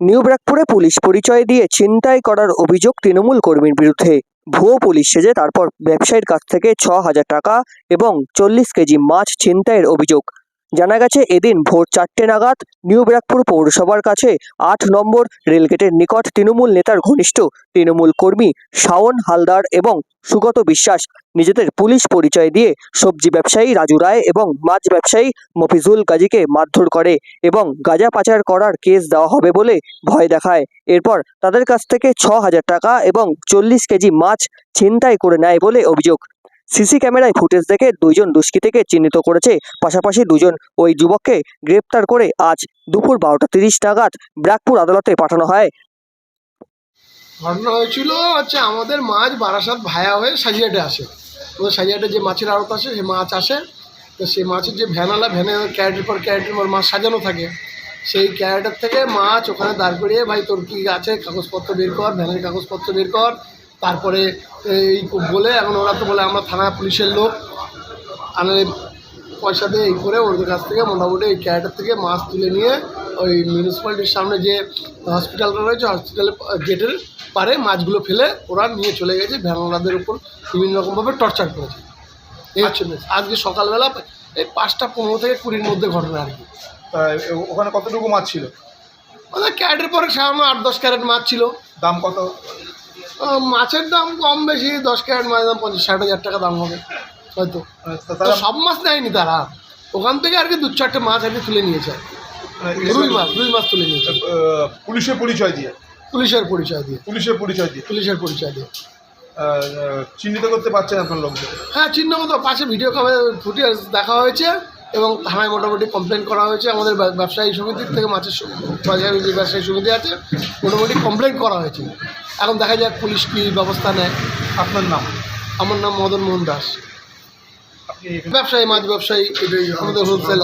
New ব্র্যাকপুরে police পরিচয় দিয়ে ছিনতাই করার অভিযোগ তৃণমূল কর্মীর বিরুদ্ধে। ভুয়ো পুলিশ সেজে তারপর ব্যবসায়ীর কাছ থেকে ছ হাজার টাকা এবং চল্লিশ কেজি মাছ ছিনতাইয়ের অভিযোগ। জানা গেছে এদিন ভোর চারটে নাগাদ নিউ ব্র্যাকপুর পৌরসভার কাছে আট নম্বর রেলগেটের নিকট তৃণমূল নেতার ঘনিষ্ঠ তৃণমূল কর্মী শাওন হালদার এবং সুগত বিশ্বাস, নিজেদের পুলিশ পরিচয় দিয়ে সবজি ব্যবসায়ী রাজু রায় এবং মাছ ব্যবসায়ী মফিজুল গাজীকে মারধর করে এবং গাঁজা পাচার করার কেস দেওয়া হবে বলে ভয় দেখায়। এরপর তাদের কাছ থেকে ছ হাজার টাকা এবং চল্লিশ কেজি মাছ ছিনতাই করে নেয় বলে অভিযোগ। সিসি ক্যামেরায় ফুটেজ দেখে দুইজন দুষ্কৃতীকে চিহ্নিত করেছে। পাশাপাশি দুজন ওই যুবককে গ্রেপ্তার করে আজ দুপুর বারোটা তিরিশ নাগাদ ব্র্যাকপুর আদালতে পাঠানো হয়। ঘটনা হয়েছিল হচ্ছে আমাদের মাছ বারাসাত ভায়া হয়ে সাজিয়াটে আসে। ওদের সাজিয়াটে যে মাছের আড়ত আসে সে মাছ আসে। তো সেই মাছের যে ভ্যানালা ভ্যানে ক্যারেটের পর ক্যারেটের পর মাছ সাজানো থাকে। সেই ক্যারেটের থেকে মাছ ওখানে দাঁড় করিয়ে, ভাই, তোর কী আছে? কাগজপত্র বের কর, ভ্যানের কাগজপত্র বের কর। তারপরে এই বলে এখন ওরা তো বলে আমরা থানা পুলিশের লোক। আনে পয়সা দিয়ে এই করে ওদের কাছ থেকে মোটামুটি এই ক্যারেটের থেকে মাছ তুলে নিয়ে ওই মিউনিসিপ্যালিটির সামনে যে হসপিটালটা রয়েছে হসপিটালের গেটের পারে মাছগুলো ফেলে ওরা নিয়ে চলে গেছে ভ্যানওয়ালাদের উপর বিভিন্ন রকমভাবে টর্চার করেছে। এই হচ্ছে আজকে সকালবেলা এই পাঁচটা পনেরো থেকে কুড়ির মধ্যে ঘটনা আর কি। ওখানে কতটুকু মাছ ছিল? ওদের ক্যারেটের পরে সামান্য আট দশ ক্যারেট মাছ ছিল। দাম কত? মাছের দাম কম বেশি দশ ক্যারেট মাছের দাম পঞ্চাশ ষাট হাজার টাকা দাম হবে হয়তো। তো তারা সব মাছ নেয়নি তারা। ওখান থেকে আর কি দু চারটে মাছ আর কি তুলে নিয়েছে। মানে রুই মাছ। রুই মাছ তুলে নিয়েছে। পুলিশের পরিচয় দিয়ে? পুলিশের পরিচয় দিয়ে। পুলিশের পরিচয় দিয়ে? পুলিশের পরিচয় দিয়ে। চিহ্নিত করতে পারছেন আপনার লোকজন? হ্যাঁ চিহ্ন মতো পাশে ভিডিও ক্যামেরা ফুটেজ দেখা হয়েছে। এবং থানায় মোটামুটি কমপ্লেন করা হয়েছে। আমাদের ব্যবসায়ী সমিতির থেকে মাছের বাজারের যে ব্যবসায়ী সমিতি আছে মোটামুটি কমপ্লেন করা হয়েছে। এখন দেখা যাক পুলিশ কী ব্যবস্থা নেয়। আপনার নাম? আমার নাম মদন মোহন দাস। ব্যবসায়ী মাছ ব্যবসায়ী আমাদের হোলসেল